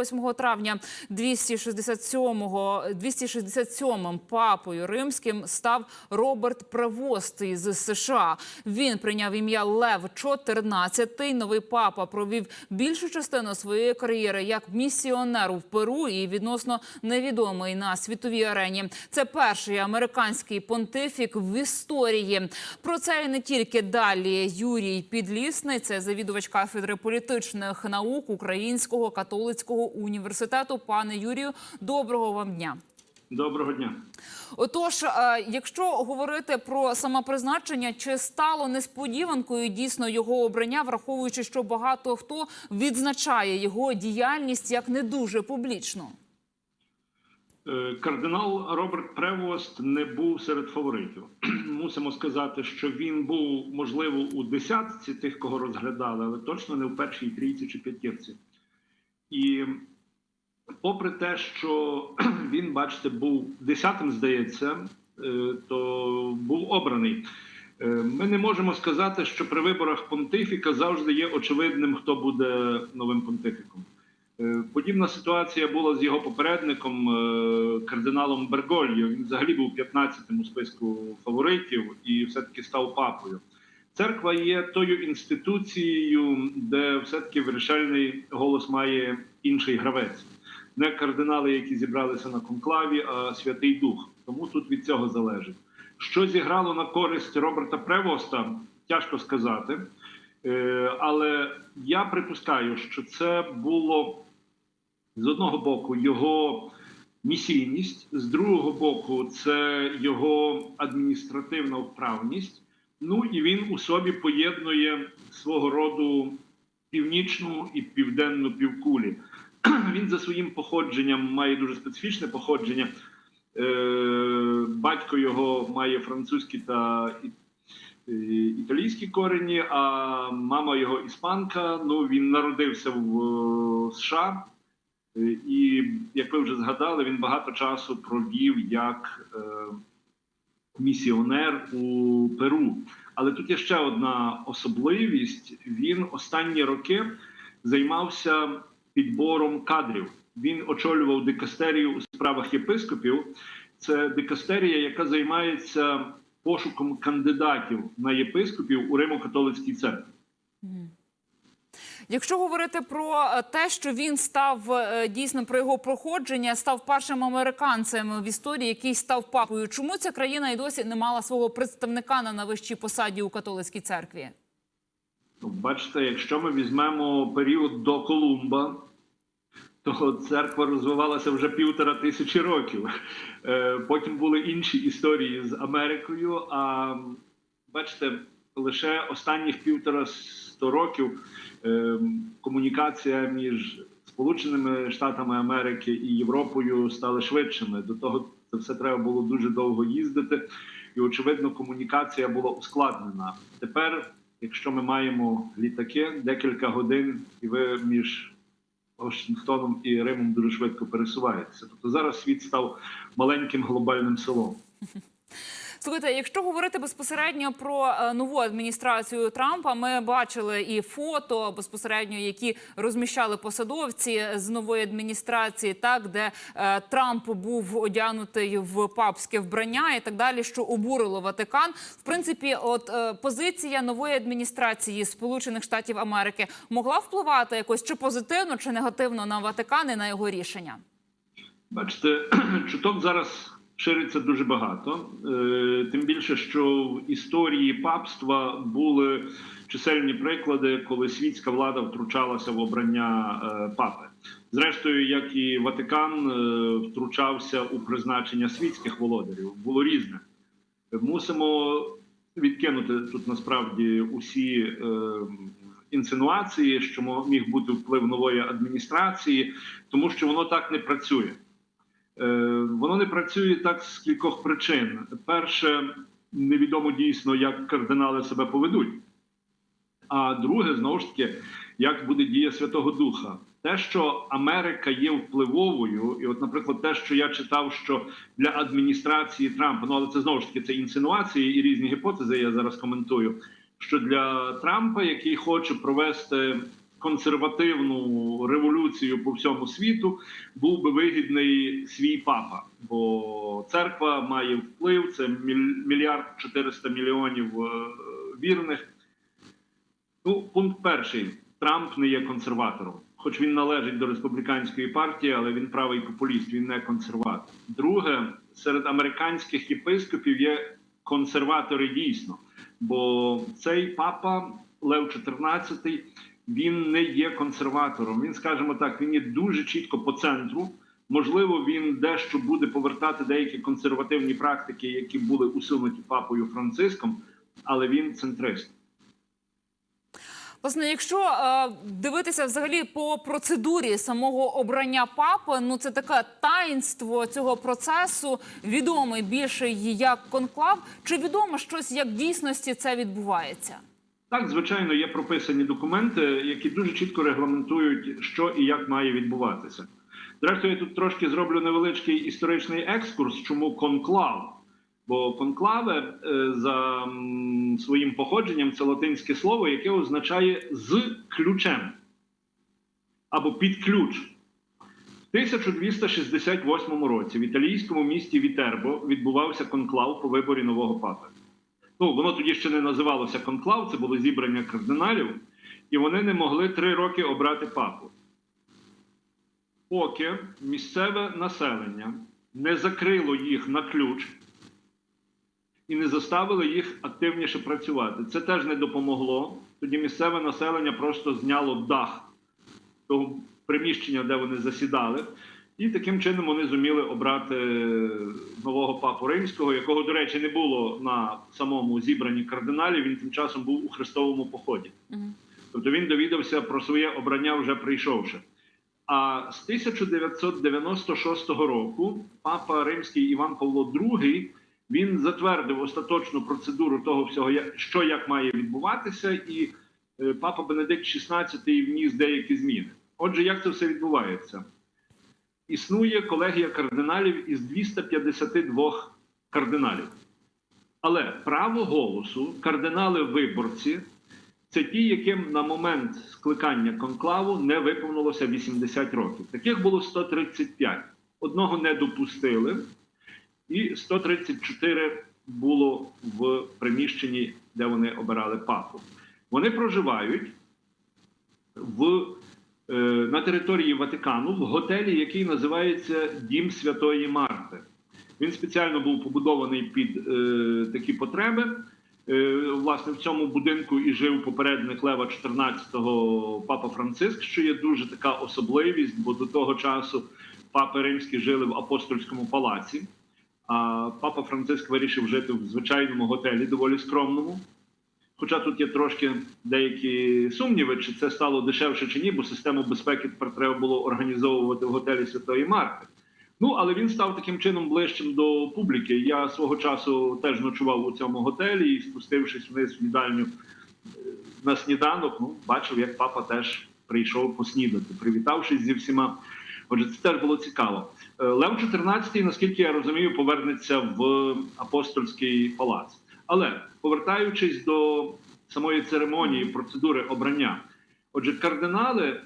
8 травня 267-го 267-м папою римським став Роберт Превост із США. Він прийняв ім'я Лев XIV. Новий папа провів більшу частину своєї кар'єри як місіонер в Перу і відносно невідомий на світовій арені. Це перший американський понтифік в історії. Про це і не тільки далі. Юрій Підлісний, це завідувач кафедри політичних наук Українського католицького університету. Пане Юрію, доброго вам дня. Доброго дня. Отож, е, якщо говорити про самопризначення, чи стало несподіванкою дійсно його обрання, враховуючи, що багато хто відзначає його діяльність як не дуже публічну? Е, Кардинал Роберт Превост не був серед фаворитів. Мусимо сказати, що він був можливо у десятці тих, кого розглядали, але точно не в першій трійці чи п'ятірці. І попри те, що він, бачите, був десятим, здається, е, то був обраний. Е, Ми не можемо сказати, що при виборах понтифіка завжди є очевидним, хто буде новим понтифіком. Е, Подібна ситуація була з його попередником кардиналом Бергольо. Він взагалі був 15-м у списку фаворитів і все-таки став папою. Церква є тою інституцією, де все-таки вирішальний голос має інший гравець. Не кардинали, які зібралися на конклаві, а Святий Дух. Тому тут від цього залежить. Що зіграло на користь Роберта Превоста, тяжко сказати. Е, Але я припускаю, що це було з одного боку його місійність, з другого боку, це його адміністративна вправність. Ну і він у собі поєднує свого роду північну і південну півкулі. Він за своїм походженням має дуже специфічне походження. Е, Батько його має французькі та і- італійські корені, а мама його іспанка. Ну він народився в е, США. Е, І як ви вже згадали, він багато часу провів як е, місіонер у Перу. Але тут є ще одна особливість: він останні роки займався підбором кадрів. Він очолював дикастерію у справах єпископів. Це дикастерія, яка займається пошуком кандидатів на єпископів у Римо-католицькій церкві. Якщо говорити про е, те, що він став е, дійсно про його проходження, став першим американцем в історії, який став папою. Чому ця країна і досі не мала свого представника на найвищій посаді у католицькій церкві? Ну, бачите, якщо ми візьмемо період до Колумба, то церква розвивалася вже півтора тисячі років. Е, Потім були інші історії з Америкою. А бачите, лише останніх півтора сто років е, комунікація між Сполученими Штатами Америки і Європою стали швидшими. До того це все треба було дуже довго їздити, і очевидно, комунікація була ускладнена. Тепер, якщо ми маємо літаки, декілька годин, і ви між Вашингтоном і Римом дуже швидко пересуваєтеся. Тобто зараз світ став маленьким глобальним селом. Слухайте, якщо говорити безпосередньо про е, нову адміністрацію Трампа, ми бачили і фото безпосередньо, які розміщали посадовці з нової адміністрації, так де е, Трамп був одягнутий в папське вбрання і так далі, що обурило Ватикан. В принципі, от е, позиція нової адміністрації Сполучених Штатів Америки могла впливати якось чи позитивно, чи негативно на Ватикан і на його рішення. Бачите, чуток зараз шириться дуже багато. Е, Тим більше, що в історії папства були чисельні приклади, коли світська влада втручалася в обрання е, папи. Зрештою, як і Ватикан е, втручався у призначення світських володарів, було різне. Мусимо відкинути тут насправді усі інсинуації, що міг бути вплив нової адміністрації, тому що воно так не працює. Е, Воно не працює так з кількох причин. Перше, невідомо дійсно, як кардинали себе поведуть. А друге, знову ж таки, як буде дія Святого Духа. Те, що Америка є впливовою, і, от, наприклад, те, що я читав, що для адміністрації Трампа, ну але це знову ж таки це інсинуації і різні гіпотези, я зараз коментую. Що для Трампа, який хоче провести консервативну революцію по всьому світу, був би вигідний свій папа. Бо церква має вплив, це мільярд 400 мільйонів е, вірних. Ну, пункт перший: Трамп не є консерватором. Хоч він належить до республіканської партії, але він правий популіст, він не консерватор. Друге, серед американських єпископів є консерватори дійсно. Бо цей папа Лев XIV, він не є консерватором. Він, скажімо так, він є дуже чітко по центру. Можливо, він дещо буде повертати деякі консервативні практики, які були усунуті папою Франциском, але він центрист. Власне, якщо е, дивитися взагалі по процедурі самого обрання папи, ну це таке таїнство цього процесу, відомий більше як конклав. Чи відомо щось, як в дійсності це відбувається? Так, звичайно, є прописані документи, які дуже чітко регламентують, що і як має відбуватися. Зрештою, я тут трошки зроблю невеличкий історичний екскурс, чому конклав. Бо конклаве е, за своїм походженням це латинське слово, яке означає з ключем або під ключ. В 1268 році в італійському місті Вітербо відбувався конклав по виборі нового папи. Ну, воно тоді ще не називалося конклав, це було зібрання кардиналів, і вони не могли три роки обрати папу. Поки місцеве населення не закрило їх на ключ і не заставили їх активніше працювати. Це теж не допомогло. Тоді місцеве населення просто зняло дах того приміщення, де вони засідали. І таким чином вони зуміли обрати нового папу римського, якого, до речі, не було на самому зібранні кардиналів. Він тим часом був у Христовому поході. Тобто він довідався про своє обрання вже прийшовши. А з 1996 року папа римський Іван Павло II він затвердив остаточну процедуру того всього, що як має відбуватися, і е, папа Бенедикт XVI вніс деякі зміни. Отже, як це все відбувається? Існує колегія кардиналів із 252 кардиналів. Але право голосу, кардинали-виборці це ті, яким на момент скликання конклаву не виповнилося 80 років. Таких було 135. Одного не допустили, і 134 було в приміщенні, де вони обирали папу. Вони проживають в, на території Ватикану в готелі, який називається Дім Святої Марти. Він спеціально був побудований під е, такі потреби. Е, власне, в цьому будинку і жив попередник Лева XIV папа Франциск, що є дуже така особливість, бо до того часу папи римські жили в апостольському палаці, а папа Франциск вирішив жити в звичайному готелі, доволі скромному. Хоча тут є трошки деякі сумніви, чи це стало дешевше чи ні, бо систему безпеки тепер треба було організовувати в готелі Святої Марти. Ну, але він став таким чином ближчим до публіки. Я свого часу теж ночував у цьому готелі і, спустившись вниз в їдальню е, на сніданок, ну, бачив, як папа теж прийшов поснідати, привітавшись зі всіма. Отже, це теж було цікаво. Е, Лев XIV, наскільки я розумію, повернеться в апостольський палац. Але повертаючись до самої церемонії, процедури обрання, отже, кардинали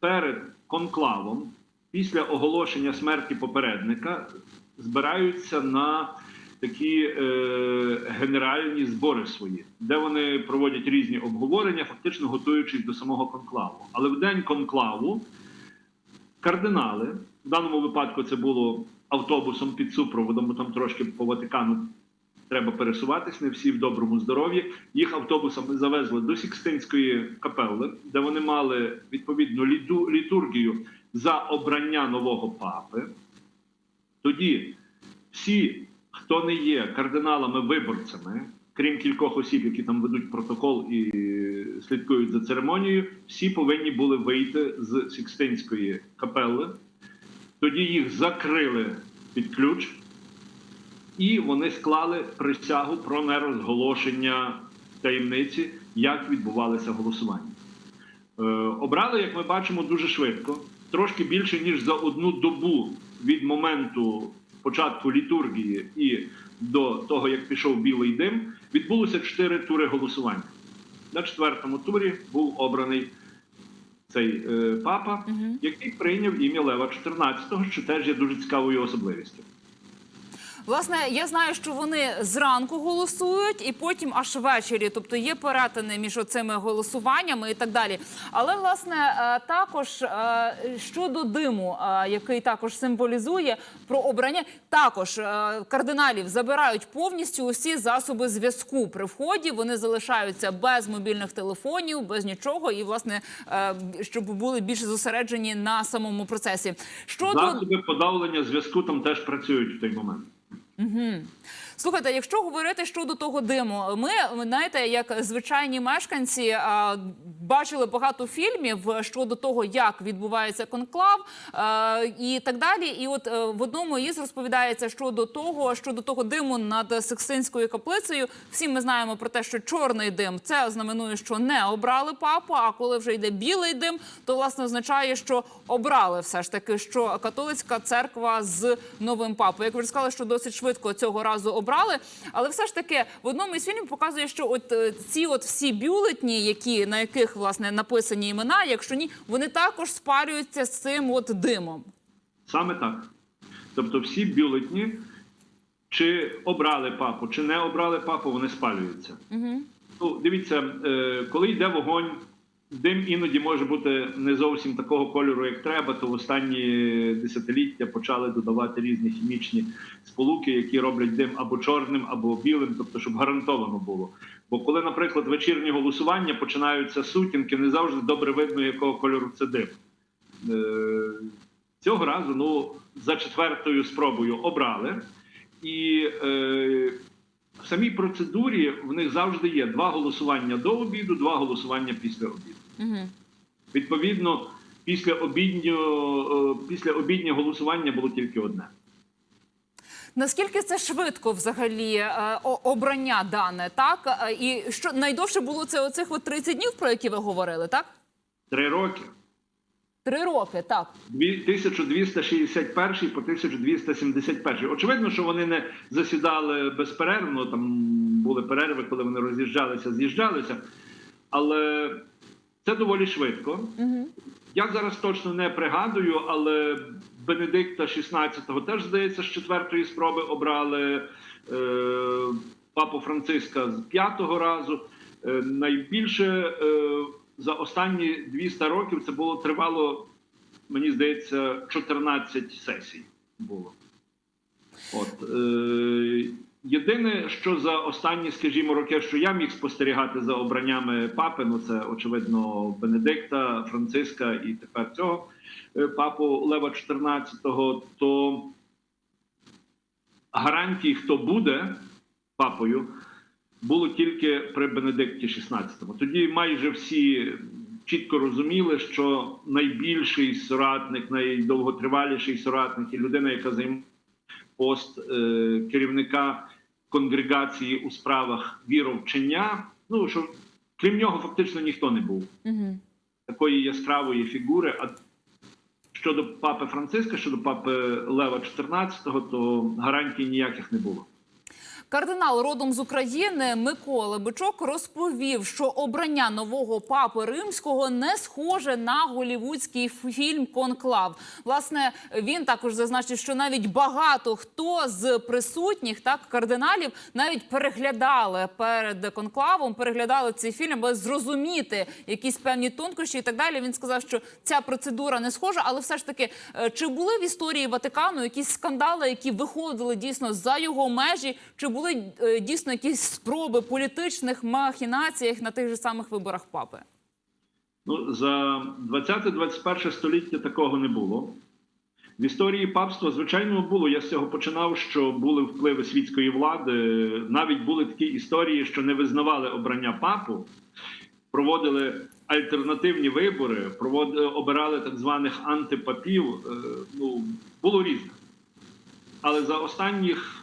перед конклавом після оголошення смерті попередника збираються на такі е, генеральні збори свої, де вони проводять різні обговорення, фактично готуючись до самого конклаву. Але в день конклаву кардинали, в даному випадку це було автобусом під супроводом, бо там трошки по Ватикану треба пересуватись, не всі в доброму здоров'ї. Їх автобусами завезли до Сікстинської капели, де вони мали відповідну літургію за обрання нового папи. Тоді всі, хто не є кардиналами-виборцями, крім кількох осіб, які там ведуть протокол і слідкують за церемонією, всі повинні були вийти з Сікстинської капели. Тоді їх закрили під ключ, і вони склали присягу про нерозголошення таємниці, як відбувалося голосування. Е, обрали, як ми бачимо, дуже швидко, трошки більше ніж за одну добу від моменту початку літургії і до того, як пішов білий дим, відбулося чотири тури голосування. На четвертому турі був обраний цей е, папа, Мгм. який прийняв ім'я Лева XIV, що теж є дуже цікавою особливістю. Власне, я знаю, що вони зранку голосують і потім аж ввечері. Тобто є перетини між оцими голосуваннями і так далі. Але власне е, також е, щодо диму, е, який також символізує про обрання, також кардиналів забирають повністю усі засоби зв'язку при вході. Вони залишаються без мобільних телефонів, без нічого, і власне щоб були більше зосереджені на самому процесі. Щодо Засоби подавлення зв'язку там теж працюють в той момент. Угу. Слухайте, якщо говорити щодо того диму, ми знаєте, як звичайні мешканці бачили багато фільмів щодо того, як відбувається конклав а, і так далі. І от е, в одному із розповідається щодо того, щодо того диму над Сикстинською каплицею. Всі ми знаємо про те, що чорний дим це знаменує, що не обрали папу. А коли вже йде білий дим, то власне означає, що обрали все ж таки, що католицька церква з новим папою. Як ви вже сказали, що досить швидко цього разу обрали, але все ж таки в одному із фільмів показує, що от е, ці от всі бюлетні, які на яких власне написані імена, якщо ні, вони також спарюються з цим от димом. Саме так. Тобто всі бюлетні, чи обрали папу, чи не обрали папу, вони спалюються. Угу. Ну, дивіться, е, коли йде вогонь, дим іноді може бути не зовсім такого кольору, як треба, то в останні десятиліття почали додавати різні хімічні сполуки, які роблять дим або чорним, або білим, тобто, щоб гарантовано було. Бо коли, наприклад, вечірні голосування починаються сутінки, не завжди добре видно, якого кольору це дим. Е, Цього разу, ну, за четвертою спробою обрали. І е, в самій процедурі в них завжди є два голосування до обіду, два голосування після обіду. Угу. Відповідно, після обіднього, е, після обіднє голосування було тільки одне. Наскільки це швидко взагалі е, обрання дане, так? Е, І що найдовше було це оцих от 30 днів, про які ви говорили, так? Три роки. Три роки, так. Дві- 1261 по 1271. Очевидно, що вони не засідали безперервно. Там були перерви, коли вони роз'їжджалися, з'їжджалися. Але це доволі швидко. Угу. Я зараз точно не пригадую, але Бенедикта XVI теж здається з четвертої спроби обрали е, папу Франциска з п'ятого разу. Е, найбільше е, за останні 200 років це було тривало, мені здається, 14 сесій було. От, єдине, що за останні, скажімо, роки, що я міг спостерігати за обраннями папи, ну це очевидно Бенедикта, Франциска і тепер цього е, папу Лева XIV, то гарантій, хто буде папою, було тільки при Бенедикті XVI. Тоді майже всі чітко розуміли, що найбільший соратник, найдовготриваліший соратник і людина, яка займає пост е, керівника конгрегації у справах віровчення. Ну що крім нього, фактично ніхто не був Угу. такої яскравої фігури. А щодо папи Франциска, щодо папи Лева XIV, то гарантій ніяких не було. Кардинал родом з України Микола Бичок розповів, що обрання нового папи римського не схоже на голівудський фільм Конклав. Власне, він також зазначив, що навіть багато хто з присутніх, так кардиналів, навіть переглядали перед конклавом, переглядали цей фільм, аби зрозуміти якісь певні тонкощі і так далі. Він сказав, що ця процедура не схожа, але все ж таки, е, чи були в історії Ватикану якісь скандали, які виходили дійсно за його межі, чи були е, дійсно якісь спроби політичних махінаціях на тих же самих виборах папи? Ну, за 20-21 століття такого не було. В історії папства, звичайно, було. Я з цього починав, що були впливи світської влади. Навіть були такі історії, що не визнавали обрання папу, проводили альтернативні вибори, проводили, обирали так званих антипапів. Е, Ну, було різне. Але за останніх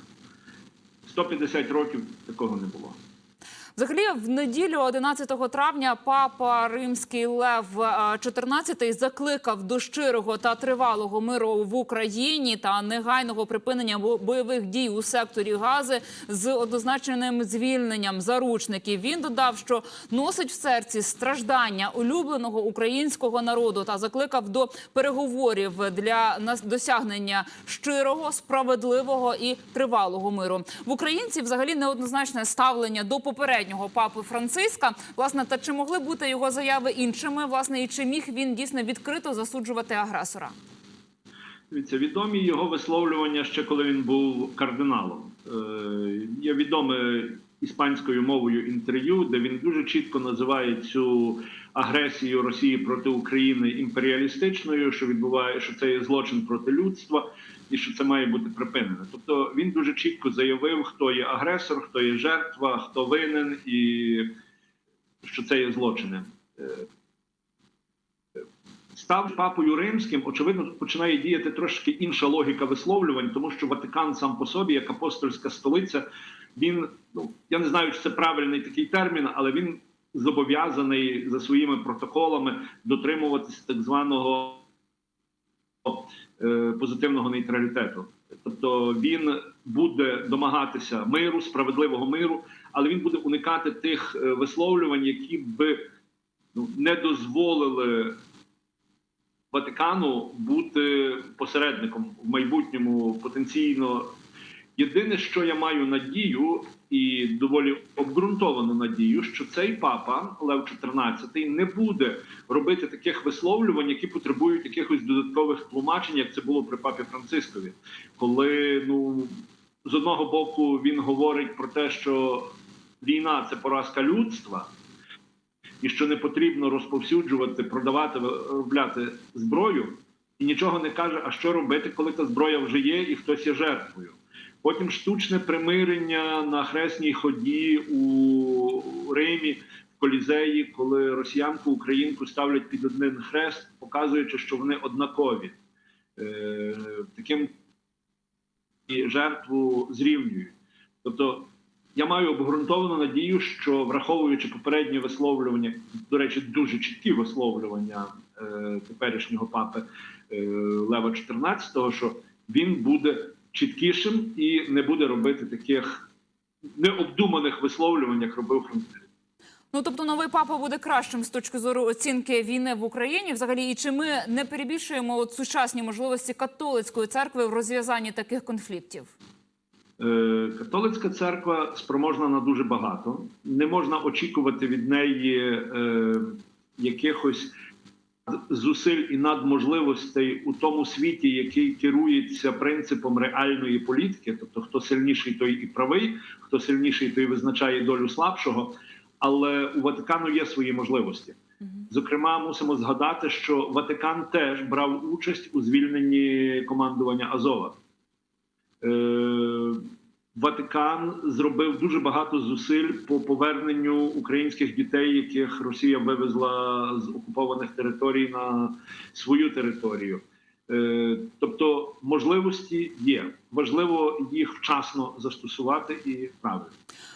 150 років такого не було. Взагалі, в неділю 11 травня папа римський Лев е, XIV закликав до щирого та тривалого миру в Україні та негайного припинення бо- бойових дій у секторі Гази з однозначним звільненням заручників. Він додав, що носить в серці страждання улюбленого українського народу та закликав до переговорів для досягнення щирого, справедливого і тривалого миру. В українців взагалі неоднозначне ставлення до попереднього папи Франциска. Власне, та чи могли бути його заяви іншими? Власне, і чи міг він дійсно відкрито засуджувати агресора? Це відомі його висловлювання ще коли він був кардиналом. Е, Є відоме іспанською мовою інтерв'ю, де він дуже чітко називає цю агресію Росії проти України імперіалістичною, що відбуває, що це є злочин проти людства і що це має бути припинено. Тобто він дуже чітко заявив, хто є агресор, хто є жертва, хто винен, і що це є злочини. Е, став папою римським, очевидно, тут починає діяти трошки інша логіка висловлювань, тому що Ватикан сам по собі, як апостольська столиця, він ну я не знаю, чи це правильний такий термін, але він зобов'язаний за своїми протоколами дотримуватися так званого е, позитивного нейтралітету. Тобто він буде домагатися миру, справедливого миру, але він буде уникати тих е, висловлювань, які би ну, не дозволили Ватикану бути посередником в майбутньому потенційно. Єдине, що я маю надію, і доволі обґрунтовану надію, що цей папа Лев XIV не буде робити таких висловлювань, які потребують якихось додаткових тлумачень, як це було при папі Францискові, коли ну з одного боку він говорить про те, що війна це поразка людства і що не потрібно розповсюджувати, продавати, виробляти зброю, і нічого не каже, а що робити, коли та зброя вже є, і хтось є жертвою. Потім штучне примирення на хресній ході у Римі, в Колізеї, коли росіянку українку ставлять під один хрест, показуючи, що вони однакові. Е, таким жертву зрівнюють. Тобто я маю обґрунтовану надію, що враховуючи попередні висловлювання, до речі, дуже чіткі висловлювання е, теперішнього папи е, Лева XIV, що він буде чіткішим і не буде робити таких необдуманих висловлювань, як робив Франциск. Ну тобто новий папа буде кращим з точки зору оцінки війни в Україні. Взагалі, і чи ми не перебільшуємо от сучасні можливості католицької церкви в розв'язанні таких конфліктів? Е, Католицька церква спроможна на дуже багато. Не можна очікувати від неї е, якихось зусиль і надможливостей у тому світі, який керується принципом реальної політики, тобто хто сильніший, той і правий, хто сильніший, той визначає долю слабшого. Але у Ватикану є свої можливості. Зокрема, мусимо згадати, що Ватикан теж брав участь у звільненні командування Азова. Ватикан зробив дуже багато зусиль по поверненню українських дітей, яких Росія вивезла з окупованих територій на свою територію. Е, Тобто можливості є. Важливо їх вчасно застосувати і правильно.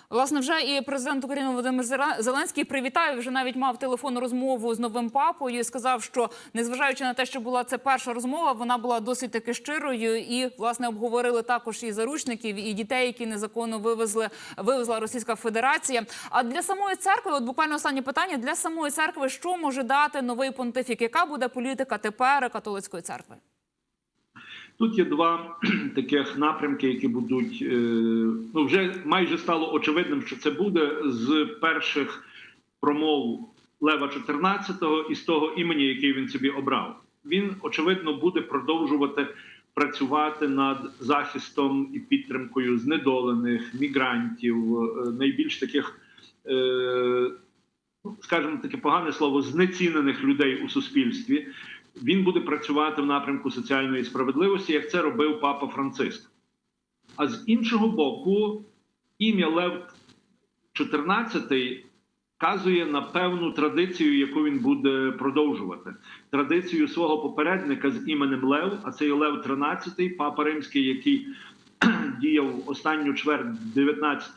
Власне, вже і президент України Володимир Зеленський привітав. Вже навіть мав телефонну розмову з новим папою. і Сказав, що незважаючи на те, що була це перша розмова, вона була досить таки щирою. І власне обговорили також і заручників, і дітей, які незаконно вивезли вивезла Російська Федерація. А для самої церкви, от буквально останнє питання для самої церкви, що може дати новий понтифік? Яка буде політика тепер католицької церкви? Тут є два таких напрямки, які будуть е, ну вже майже стало очевидним, що це буде з перших промов Лева XIV і з того імені, який він собі обрав. Він очевидно буде продовжувати працювати над захистом і підтримкою знедолених мігрантів, е, найбільш таких. Е, скажімо таке погане слово, знецінених людей у суспільстві. Він буде працювати в напрямку соціальної справедливості, як це робив папа Франциск. А з іншого боку, ім'я Лев XIV вказує на певну традицію, яку він буде продовжувати. Традицію свого попередника з іменем Лев, а це Лев XIII, папа римський, який діяв останню чверть 19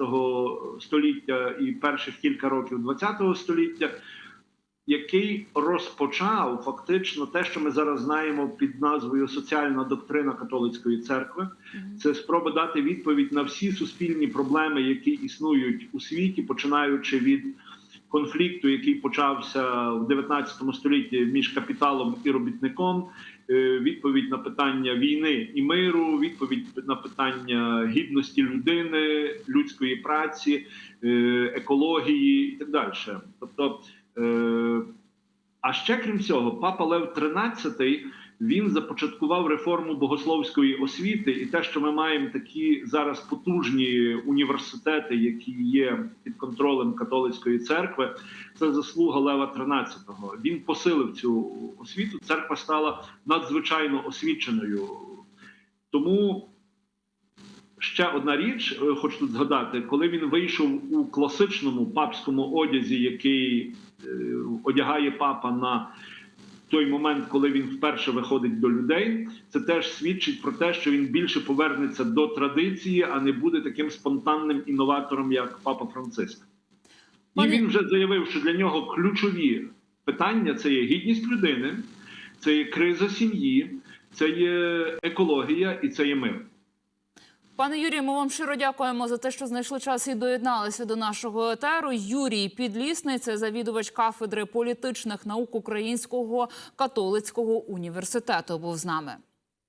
століття і перших кілька років 20 століття, який розпочав фактично те, що ми зараз знаємо під назвою соціальна доктрина католицької церкви. Це спроба дати відповідь на всі суспільні проблеми, які існують у світі, починаючи від конфлікту, який почався в 19 столітті між капіталом і робітником. е, Відповідь на питання війни і миру, відповідь на питання гідності людини, людської праці, е, екології і так далі. Тобто, а ще крім цього, папа Лев XIII, він започаткував реформу богословської освіти, і те, що ми маємо такі зараз потужні університети, які є під контролем католицької церкви, це заслуга Лева XIII. Він посилив цю освіту. Церква стала надзвичайно освіченою. Тому ще одна річ, е, хочу тут згадати, коли він вийшов у класичному папському одязі, який е, одягає папа на той момент, коли він вперше виходить до людей, це теж свідчить про те, що він більше повернеться до традиції, а не буде таким спонтанним інноватором, як папа Франциск. І він вже заявив, що для нього ключові питання це є гідність людини, це є криза сім'ї, це є екологія і це є мир. Пане Юрію, ми вам щиро дякуємо за те, що знайшли час і доєдналися до нашого етеру. Юрій Підлісний, це завідувач кафедри політичних наук Українського католицького університету, був з нами.